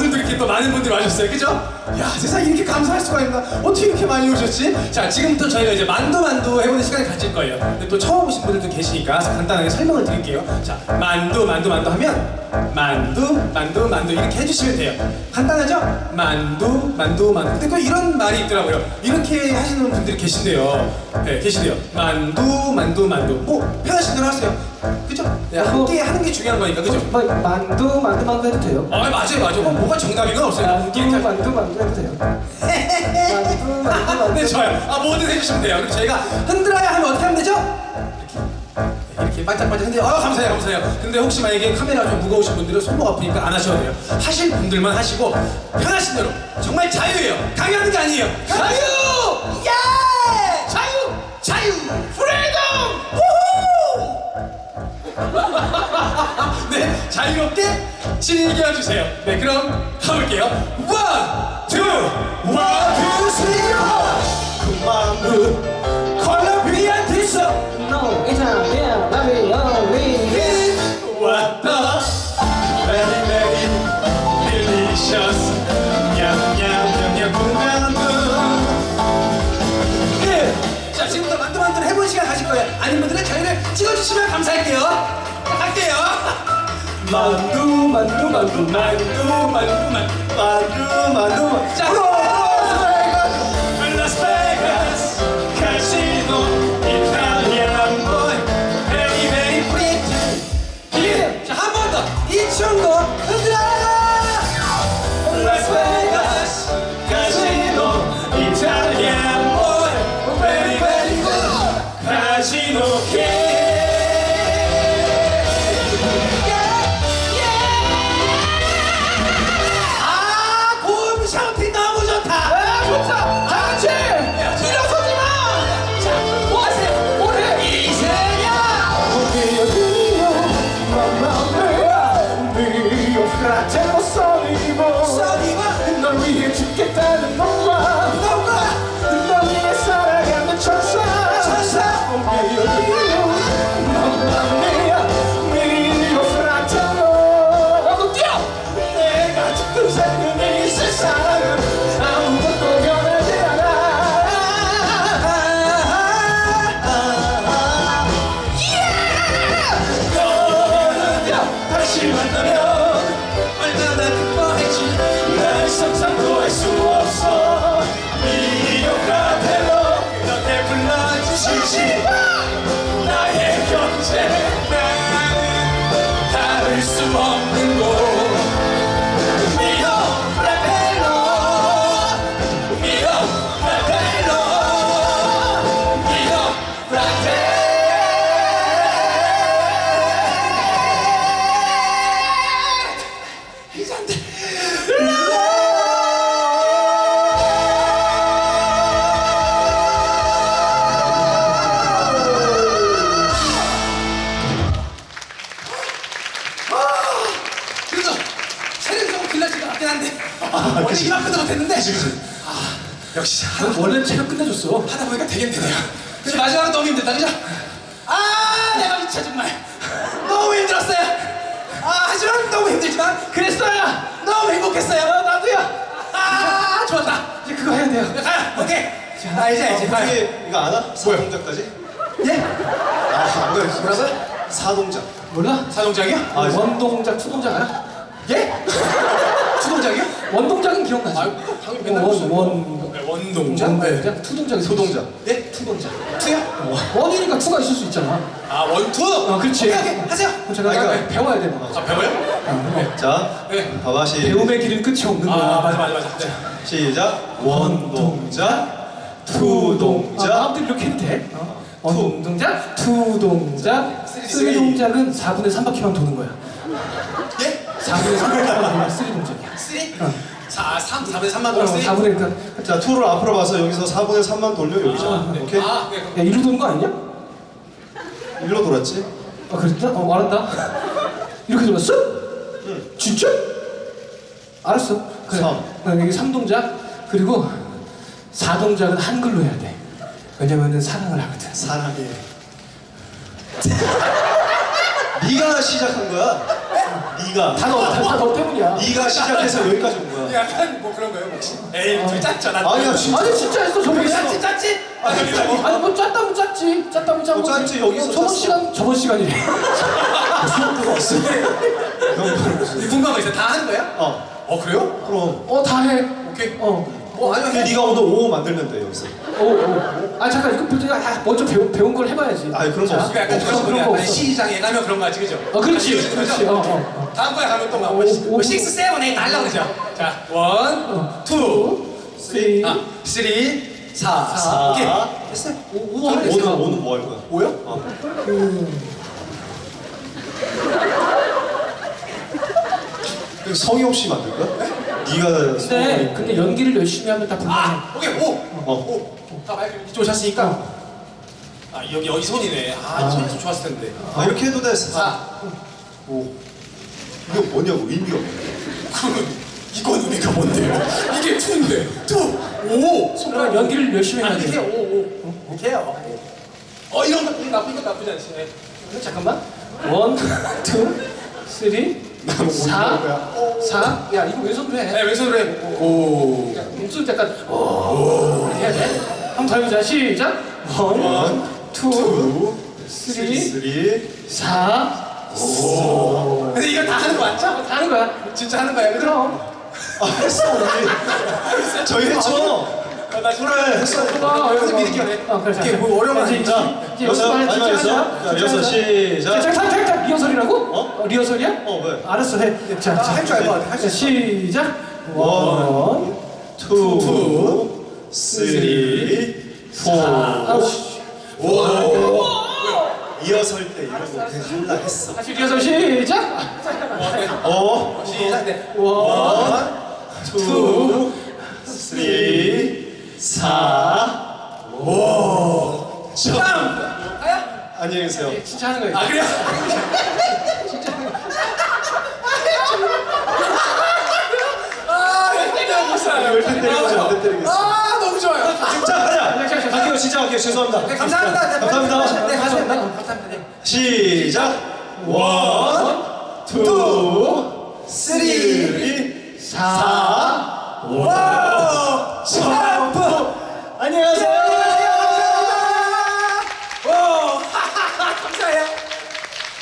오늘도 이렇게 또 많은 분들이 와주셨어요. 그죠? 야, 세상에 이렇게 감사할 수가 있나? 어떻게 이렇게 많이 오셨지? 자, 지금부터 저희가 이제 만두 만두 해보는 시간을 가질 거예요. 근데 또 처음 오신 분들도 계시니까 간단하게 설명을 드릴게요. 자, 만두 만두 만두 하면 만두 만두 만두 이렇게 해주시면 돼요. 간단하죠? 만두 만두 만두. 근데 또 이런 말이 있더라고요. 이렇게 하시는 분들이 계신데요. 네, 계시대요. 만두 만두 만두. 뭐 편하신 대로 하세요. 그죠? 네, 함께 하는 게 중요한 거니까 그죠? 뭐, 만두 만두 만두 해도 돼요. 아 맞아요 맞아요 뭐, 뭐가 정답인 건 없어요. 만두 이렇게 할- 만두 만두 해도 돼요. 만두 만두 만두. 네 좋아요. 아 뭐든 해주시면 돼요. 그리고 저희가 흔들어야 하면 어떻게 하면 되죠? 이렇게. 이렇게 반짝반짝 흔들어. 아 감사해요 감사해요. 근데 혹시 만약에 카메라 좀 무거우신 분들은 손목 아프니까 안 하셔도 돼요. 하실 분들만 하시고 편하신 대로. 정말 자유예요. 강요하는 게 아니에요. 자유 예! 자유! 자유! 프리덤! 우후! 네, 자유롭게 즐겨주세요. 네, 그럼 가볼게요. 원, 투, 원, 투, 쓰리, 그 마음은 콜롬비안 디서 No, Italian, ravioli. 왔다. Very, very delicious. 냠냠냠냠 군만두. 네, 자 지금부터 만두 만두를 해본 시간 가실 거예요. 아닌 분들은 저희를 찍어주시면 감사할게요. 만두 만두 만두 만두 만두 만두 만두 만두 자 라스베 Check 역시 하다, 원래 체력 끝내줬어. 하다 보니까 되긴 되네요 근데 마지막은 너무 힘들다 그죠? 아 내가 미쳐 정말 너무 힘들었어요 아 하지만 너무 힘들지만 그랬어요 너무 행복했어요 나도요 아 좋았다 이제 그거 해야 돼요. 네, 가요 오케이 자 알지 알지 가요 혹시 이거 아나? 사동작까지? 예? 아, 안 그래. 뭐라고요? 사동작. 몰라? 사동작이요? 아, 원동작, 투동작 알아? 예? 추동작이요? 원동작은 기억나지? 아 방금 맨날 원, 원, 네, 원동작? 네. 원동작, 투동작이 소동작. 예? 투동작. 투요? 원이니까 투가 있을 수 있잖아. 아 원투? 어, 그렇지. 오케이 오케이 하세요 그럼 제가 아, 그러니까- 배워야 돼. 뭐. 아 배워요? 자, 네. 봐봐. 시, 배움의 길은 끝이 없는 거야. 아 맞아 맞아 맞아 네. 시작. 원동작, 아, 투동작, 아무튼 이렇게 해도 돼. 어? 원동작, 투동작, 쓰리. 쓰리 동작은 4분의 3바퀴만 도는 거야. 예? 4분의 3바퀴만 도는 쓰리 동작이야. 쓰리? 어. 4, 3, 4분의 3만 어, 쓰리? 4분의 그러니까 자, 투를 앞으로 봐서 여기서 4분의 3만 돌려 여기잖아. 아, 네. 오케이? 아, 네. 야 이리로 도는 거 아니냐? 일로 돌았지? 아 그랬다? 어 알았다. 이렇게 돌았어? 응. 진짜? 알았어. 그래. 삼. 어, 여기 3동작 그리고 4동작은 한글로 해야 돼. 왜냐면은 사랑을 하거든. 사랑해. 네가 시작한 거야. 네가. 다너다너 때문이야. 네가 시작해서 여기까지 온 거야. 약간 뭐 그런 거예요 혹시? 에이 둘나 아니야 진짜. 아니 진짜 했어 저번 시간. 짰지 짰지? 아 여기다고? 아니 뭐 짰다면 짰지 짰다면 짠 뭐. 짰지, 여기서 저번 짰어. 시간 저번 시간이래. 이 궁금한 거 있어요 다 하는 거야? 어. 어 그래요? 그럼. 어다 해. 오케이 어. 어 아니요 근데 해. 네가 오늘 5 만들면 돼 여기서. 오, 오. 아 잠깐 이거 보자. 아, 먼저 배운 배운 걸 해봐야지. 아니, 그런 거 자, 없어. 그러니까 약간 그런 거 그런 거 없어. 시장에 가면 그런 거 같지 그죠? 어, 그렇지, 거죠? 그렇지. 어, 어, 다음 거에 가면 또막 오, 뭐, 오. 뭐 6, 7, 8 날라 그러죠? 자, 원, 투, 쓰리. 아, 쓰리, 사, 사. 오케이 됐어요 오, 오 하네. 오늘 제가. 오늘 뭐 할 거야? 오요? 어. 그럼 성의 없이 만들 거야? 네가 근데 근데 연기를 열심히 하면 다 분명해. 아, 오케이 오, 어. 오, 다 마이크 이쪽 오셨으니까 아 여기 여기 손이네 아, 이 손이 좀 좋았을 텐데 아 이렇게 해도 돼. 사. 사, 오. 이거 뭐냐고 의미가 없네. 그러면 이건 의미가 뭔데요? 이게 투인데 투, 오, 그러니까 연기를 열심히 아, 해야 이렇게 돼. 오, 오, 이렇게 해요 어 이런 거 이거 나쁘 이거 나쁘지 않지 네. 잠깐만. 원, 투, 쓰리, 사, 사. 야 이거 왼손으로 해. 네, 왼손으로 해. 오. 야, 목소리 약간 오 해야 돼. 한번 더 해보자. 시작. 원, 원, 투, 쓰리, 쓰리. 사. 근데 이거 다 하는 거 맞죠? 다 하는 거야. 진짜 하는 거야? 그럼. 아 했어 우리. 저희 했죠. 아, 나 그래 했어. 어. 어, 그래. 자, 이게 뭐 어려운 거 아니죠? 자, 이제 여섯 연습 안 해. 마지막 진짜 여섯. 하자. 자. 시작. 자, 잠깐, 잠깐, 리허설이라고? 어? 어, 리허설이야? 어 왜? 알았어, 해. 자, 아, 할줄. 할줄 자, 시작. 원, 투, 쓰리, 포. 아, 씨. 이어설 때 이런 거 할라 했어. 다시 리허설 시작. 어, 시작. 네. 원, 투, 쓰리, 사, 오, 점. 아야? 안녕히 계세요. 진짜 하는 거야. 아, 그래요? 아, 때리겠어, 열대 때리겠어. 아, 너무 좋아요. 진짜 가자. 갈게요, 진짜 갈게요. 죄송합니다. 네, 감사합니다. 네, 감사합니다. 네, 감사합니다. 감사합니다. 네. 시작. 원, 투, 쓰리, 사, 안녕하세요.